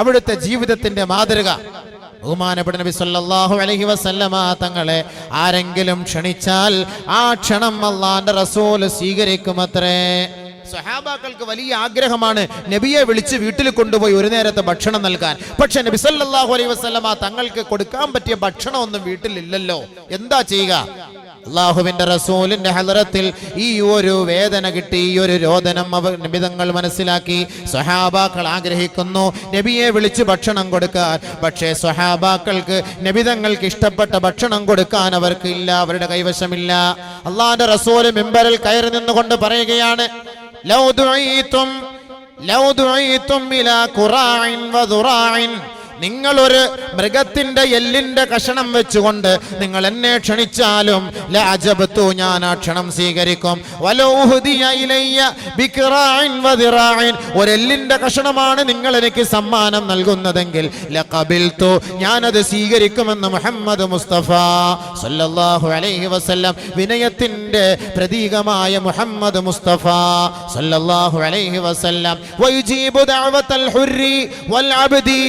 അവിടുത്തെ ജീവിതത്തിന്റെ മാതൃക. ബഹുമാനപ്പെട്ട നബി സല്ലല്ലാഹു അലൈഹി വസല്ലമ തങ്ങളെ ആരെങ്കിലും ക്ഷണിച്ചാൽ ആ ക്ഷണം അള്ളാന്റെ റസൂൽ സ്വീകരിക്കുമത്രേ. സഹാബാക്കൾക്ക് വലിയ ആഗ്രഹമാണ് നബിയെ വിളിച്ച് വീട്ടിൽ കൊണ്ടുപോയി ഒരു നേരത്തെ ഭക്ഷണം നൽകാൻ. പക്ഷെ നബി സല്ലല്ലാഹു അലൈഹി വസല്ലമ തങ്ങൾക്ക് കൊടുക്കാൻ പറ്റിയ ഭക്ഷണം ഒന്നും വീട്ടിലില്ലല്ലോ. എന്താ ചെയ്യുക? അള്ളാഹുവിന്റെ റസൂലിന്റെ ഹലറത്തിൽ ഈ ഒരു വേദന കിട്ടി ഈ ഒരു രോദനം അവ നിമിതങ്ങൾ മനസ്സിലാക്കി. സ്വഹാബാക്കൾ ആഗ്രഹിക്കുന്നു നബിയെ വിളിച്ച് ഭക്ഷണം കൊടുക്കാൻ. പക്ഷേ സ്വഹാബാക്കൾക്ക് നബിതങ്ങൾക്ക് ഇഷ്ടപ്പെട്ട ഭക്ഷണം കൊടുക്കാൻ അവർക്ക് ഇല്ല അവരുടെ കൈവശമില്ല. അള്ളാഹിന്റെ റസൂൽ മെമ്പറിൽ കയറി നിന്നുകൊണ്ട് പറയുകയാണ് ലൗ ദുഈതും ലൗ ഖുറാഇൻ നിങ്ങൾ ഒരു മൃഗത്തിന്റെ എല്ലിന്റെ കഷണം വെച്ചുകൊണ്ട് നിങ്ങൾ എന്നെ ക്ഷണിച്ചാലും ലാജബത്തു ഞാൻ ആ ക്ഷണം സ്വീകരിക്കും. ഒരെല്ലിന്റെ കഷണമാണ് നിങ്ങൾ എനിക്ക് സമ്മാനം നൽകുന്നതെങ്കിൽ ഞാനത് സ്വീകരിക്കുമെന്ന് മുഹമ്മദ് മുസ്തഫ സല്ലല്ലാഹു അലൈഹി വസല്ലം വിനയത്തിന്റെ പ്രതീകമായ മുഹമ്മദ് മുസ്തഫ സല്ലല്ലാഹു അലൈഹി വസല്ലം. വയുജീബു വൽ അബ്ദി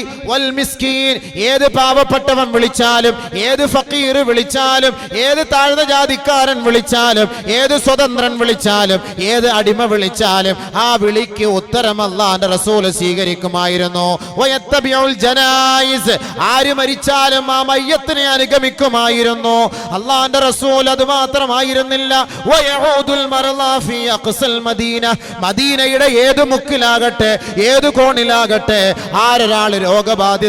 മിസ്കീൻ ഏത് പാവപ്പെട്ടവൻ വിളിച്ചാലും ഏത് ഫക്കീർ വിളിച്ചാലും ഏത് താഴ്ന്ന ജാതിക്കാരൻ വിളിച്ചാലും ഏത് സ്വതന്ത്രൻ വിളിച്ചാലും ഏത് അടിമ വിളിച്ചാലും ആ വിളിക്ക് ഉത്തരം അള്ളാന്റെ റസൂൽ സ്വീകരിക്കുമായിരുന്നു. ആര് മരിച്ചാലും ആ മയ്യത്തിനെ അനുഗമിക്കുമായിരുന്നു. അള്ളാന്റെ റസൂൽ അത് മാത്രമായിരുന്നില്ല. മദീനയുടെ ഏത് മുക്കിലാകട്ടെ ഏത് കോണിലാകട്ടെ ആരൊരാൾ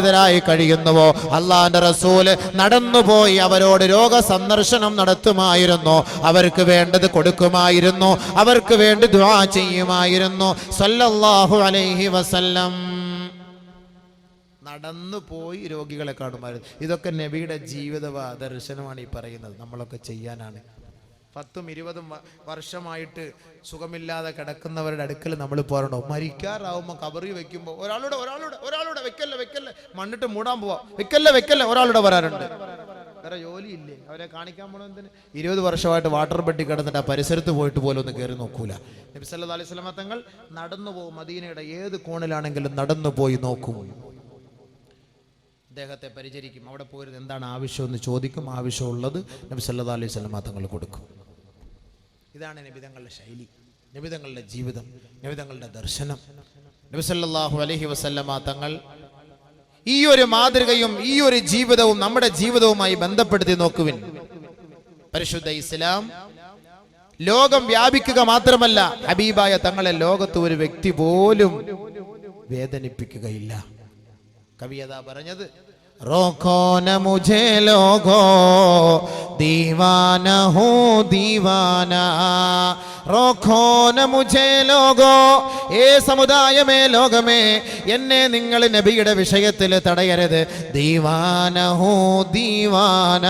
രോഗബാധിതരായി കഴിയുന്നുവോ? അള്ളാന്റെ റസൂൽ നടന്നുപോയി അവരോട് രോഗ സന്ദർശനം നടത്തുമായിരുന്നു. അവർക്ക് വേണ്ടത് കൊടുക്കുമായിരുന്നു. അവർക്ക് വേണ്ടി ദ്വാ ചെയ്യുമായിരുന്നു. സല്ലല്ലാഹു അലൈഹി വസല്ലം. നടന്നു പോയി രോഗികളെ കാണുമായിരുന്നു. ഇതൊക്കെ നബിയുടെ ജീവിത ദർശനമാണ് ഈ പറയുന്നത്. നമ്മളൊക്കെ ചെയ്യാനാണ്. പത്തും ഇരുപതും വർഷമായിട്ട് സുഖമില്ലാതെ കിടക്കുന്നവരുടെ അടുക്കൽ നമ്മൾ പോരണോ മരിക്കാറാവുമ്പോൾ കബറി വെക്കുമ്പോൾ ഒരാളുടെ ഒരാളുടെ ഒരാളുടെ വെക്കല്ലേ വെക്കല്ലേ? മണ്ണിട്ട് മൂടാൻ പോവാ. വെക്കല്ലേ വെക്കല്ലേ? ഒരാളുടെ വരാറുണ്ട്. വേറെ ജോലിയില്ലേ? അവരെ കാണിക്കാൻ പോണെന്തിന് ഇരുപത് വർഷമായിട്ട് വാട്ടർ പെട്ടി കിടന്നിട്ട് ആ പരിസരത്ത് പോയിട്ട് പോലും ഒന്ന് കയറി നോക്കൂല. നബി സല്ലല്ലാഹു അലൈഹി വസല്ലമ തങ്ങൾ നടന്നു പോകും. മദീനയുടെ ഏത് കോണിലാണെങ്കിലും നടന്നു പോയി നോക്കും. അദ്ദേഹത്തെ പരിചരിക്കും. അവിടെ പോയിരുന്നു എന്താണ് ആവശ്യം എന്ന് ചോദിക്കും. ആവശ്യമുള്ളത് നബി സല്ലല്ലാഹു അലൈഹി വസല്ലമ തങ്ങൾ കൊടുക്കും. ഇതാണ് നബിതങ്ങളുടെ ശൈലി നബിതങ്ങളുടെ ജീവിതം നബിതങ്ങളുടെ ദർശനം. നബി സല്ലല്ലാഹു അലൈഹി വസല്ലമ തങ്ങൾ ഈ ഒരു മാതൃകയും ഈ ഒരു ജീവിതവും നമ്മുടെ ജീവിതവുമായി ബന്ധപ്പെടുത്തി നോക്കുവിൻ. പരിശുദ്ധ ഇസ്ലാം ലോകം വ്യാപിക്കുക മാത്രമല്ല ഹബീബായ തങ്ങളെ ലോകത്ത് ഒരു വ്യക്തി പോലും വേദനിപ്പിക്കുകയില്ല. കവിയതാ പറഞ്ഞത് റോഖോ ന മുझे ലോഗോ ദീവാന ഹോ ദീവാന. റോഖോ ഏ സമുദായമേ ലോകമേ എന്നെ നിങ്ങൾ നബിയുടെ വിഷയത്തിൽ തടയരുത്. ദീവാന ഹോ ദീവാന.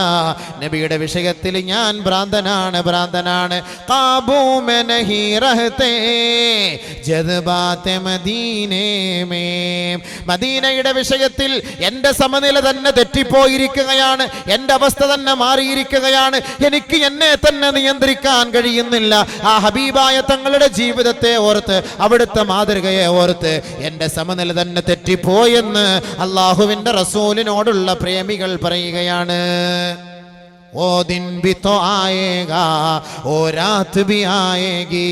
നബിയുടെ വിഷയത്തിൽ ഞാൻ ഭ്രാന്തനാണ് ഭ്രാന്തനാണ്. മദീനയുടെ വിഷയത്തിൽ എന്റെ സമനില തന്നെ തെറ്റിപ്പോയിരിക്കുകയാണ്. എന്റെ അവസ്ഥ തന്നെ മാറിയിരിക്കുകയാണ്. എനിക്ക് എന്നെ തന്നെ നിയന്ത്രിക്കാൻ കഴിയുന്നില്ല. ആ ഹബീബായ തങ്ങളുടെ ജീവിതത്തെ ഓർത്ത് അവിടുത്തെ മാതൃകയെ ഓർത്ത് എന്റെ സമനില തന്നെ തെറ്റിപ്പോയെന്ന് അള്ളാഹുവിന്റെ റസൂലിനോടുള്ള പ്രേമികൾ പറയുകയാണ്. ഓ ദിൻ ബി തോ ആയേഗാ ഓ രാത് ബി ആയേഗി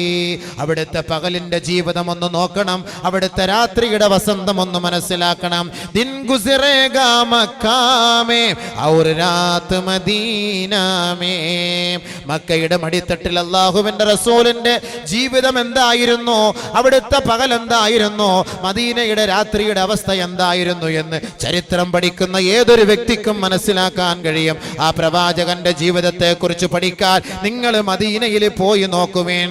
അവിടുത്തെ പകലിന്റെ ജീവിതം ഒന്ന് നോക്കണം അവിടുത്തെ രാത്രിയുടെ വസന്തം ഒന്ന് മനസ്സിലാക്കണം. ദിൻ ഗുസിറേഗാ മക്കാമേ ഔർ രാത് മദീനാമേ. മക്കയുടെ മടിത്തട്ടിൽ അള്ളാഹുവിന്റെ റസൂലിന്റെ ജീവിതം എന്തായിരുന്നു? അവിടുത്തെ പകൽ എന്തായിരുന്നു? മദീനയുടെ രാത്രിയുടെ അവസ്ഥ എന്തായിരുന്നു എന്ന് ചരിത്രം പഠിക്കുന്ന ഏതൊരു വ്യക്തിക്കും മനസ്സിലാക്കാൻ കഴിയും. ആ പ്രവാചകന്റെ ജീവിതത്തെ കുറിച്ച് പഠിക്കാൻ നിങ്ങൾ മദീനയിൽ പോയി നോക്കുവേൻ.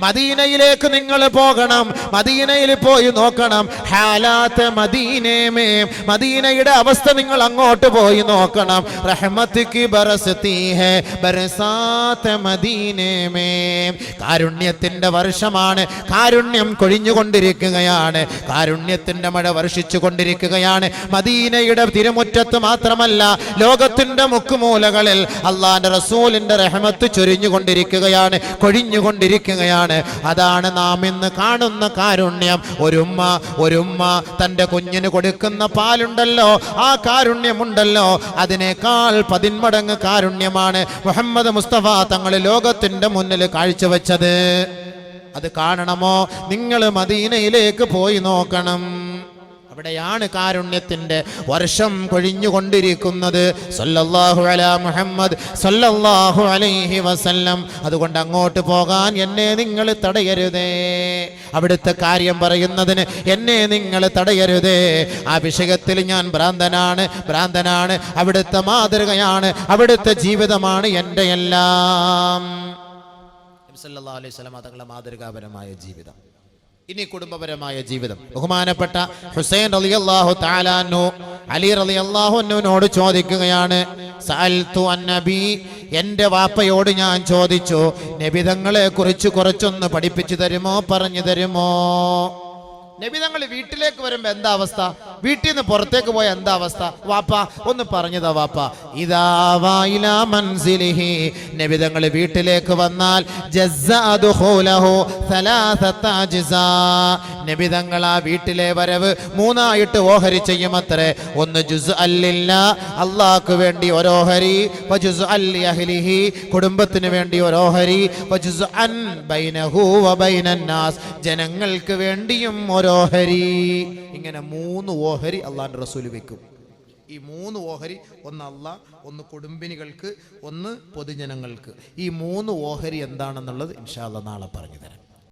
മദീനയിലേക്ക് നിങ്ങൾ പോകണം. മദീനയിൽ പോയി നോക്കണം. ഹാലാത്ത് മദീനേമേ മദീനയുടെ അവസ്ഥ നിങ്ങൾ അങ്ങോട്ട് പോയി നോക്കണം. റഹ്മത്തിക്ക് മദീനമേ കാരുണ്യത്തിന്റെ വർഷമാണ്. കാരുണ്യം കൊഴിഞ്ഞുകൊണ്ടിരിക്കുകയാണ്. കാരുണ്യത്തിന്റെ മഴ വർഷിച്ചു കൊണ്ടിരിക്കുകയാണ് മദീനയുടെ തിരുമുറ്റത്ത് മാത്രം മാത്രമല്ല ലോകത്തിന്റെ മുക്കുമൂലകളിൽ അള്ളാന്റെ റസൂലിന്റെ റഹമത്ത് ചൊരിഞ്ഞുകൊണ്ടിരിക്കുകയാണ് കൊഴിഞ്ഞുകൊണ്ടിരിക്കുകയാണ്. അതാണ് നാം ഇന്ന് കാണുന്ന കാരുണ്യം. ഒരുമ്മ ഒരുമ്മ തന്റെ കുഞ്ഞിന് കൊടുക്കുന്ന പാലുണ്ടല്ലോ ആ കാരുണ്യമുണ്ടല്ലോ. അതിനേക്കാൾ പതിന്മടങ്ങ് കാരുണ്യമാണ് മുഹമ്മദ് മുസ്തഫ തങ്ങൾ ലോകത്തിന്റെ മുന്നിൽ കാഴ്ചവെച്ചത്. അത് കാണണമോ? നിങ്ങൾ മദീനയിലേക്ക് പോയി നോക്കണം. അവിടെയാണ് കാരുണ്യത്തിന്റെ വർഷം കൊഴിഞ്ഞുകൊണ്ടിരിക്കുന്നത്. സല്ലല്ലാഹു മുഹമ്മദ് സല്ലല്ലാഹു അലൈഹി വസല്ലം. അതുകൊണ്ട് അങ്ങോട്ട് പോകാൻ എന്നെ നിങ്ങൾ തടയരുതേ. അവിടുത്തെ കാര്യം പറയുന്നതിന് എന്നെ നിങ്ങൾ തടയരുതേ. ആ വിഷയത്തിൽ ഞാൻ ഭ്രാന്തനാണ് ഭ്രാന്തനാണ്. അവിടുത്തെ മാതൃകയാണ് അവിടുത്തെ ജീവിതമാണ് എന്റെ എല്ലാം. അലൈഹി സ്വലം തങ്ങളുടെ മാതൃകാപരമായ ജീവിതം. ഇനി കുടുംബപരമായ ജീവിതം. ബഹുമാനപ്പെട്ട ഹുസൈൻ റലി അള്ളാഹു താലാനു അലി റളിയല്ലാഹുവിനോട് ചോദിക്കുകയാണ് സഅൽതു അന്നബി എന്റെ വാപ്പയോട് ഞാൻ ചോദിച്ചു നബിതങ്ങളെ കുറിച്ച് കുറച്ചൊന്ന് പഠിപ്പിച്ചു തരുമോ പറഞ്ഞു തരുമോ? നബിതങ്ങൾ വീട്ടിലേക്ക് വരുമ്പോ എന്താ അവസ്ഥ? വീട്ടിൽ നിന്ന് പുറത്തേക്ക് പോയ എന്താ അവസ്ഥ? വാപ്പ ഒന്ന് പറഞ്ഞതാ വാപ്പ. ഇതാ വായില മൻസിലിഹി. നബിതങ്ങൾ വീട്ടിലേക്ക് വന്നാൽ. നബിതങ്ങൾ ആ വീട്ടിലെ വരവ് മൂന്നായിട്ട് ഓഹരി ചെയ്യുമത്രേ. ഒന്ന് ജുസ് അല്ലില്ല അള്ളാഹ്ക്ക് വേണ്ടി ഒരോഹരി. അഹ്ലിഹി കുടുംബത്തിന് വേണ്ടി ഒരോഹരി. അൻ ബൈനഹു വബൈനന്നാസ് ജനങ്ങൾക്ക് വേണ്ടിയും ഒരോഹരി. ഇങ്ങനെ മൂന്ന് ഓഹരി അള്ളാന്റെ റസൂൽ വെക്കും. ഈ മൂന്ന് ഓഹരി ഒന്ന് അല്ല ഒന്ന് കുടുംബിനികൾക്ക് ഒന്ന് പൊതുജനങ്ങൾക്ക്. ഈ മൂന്ന് ഓഹരി എന്താണെന്നുള്ളത് ഇൻഷാല്ല നാളെ പറഞ്ഞു തരാം.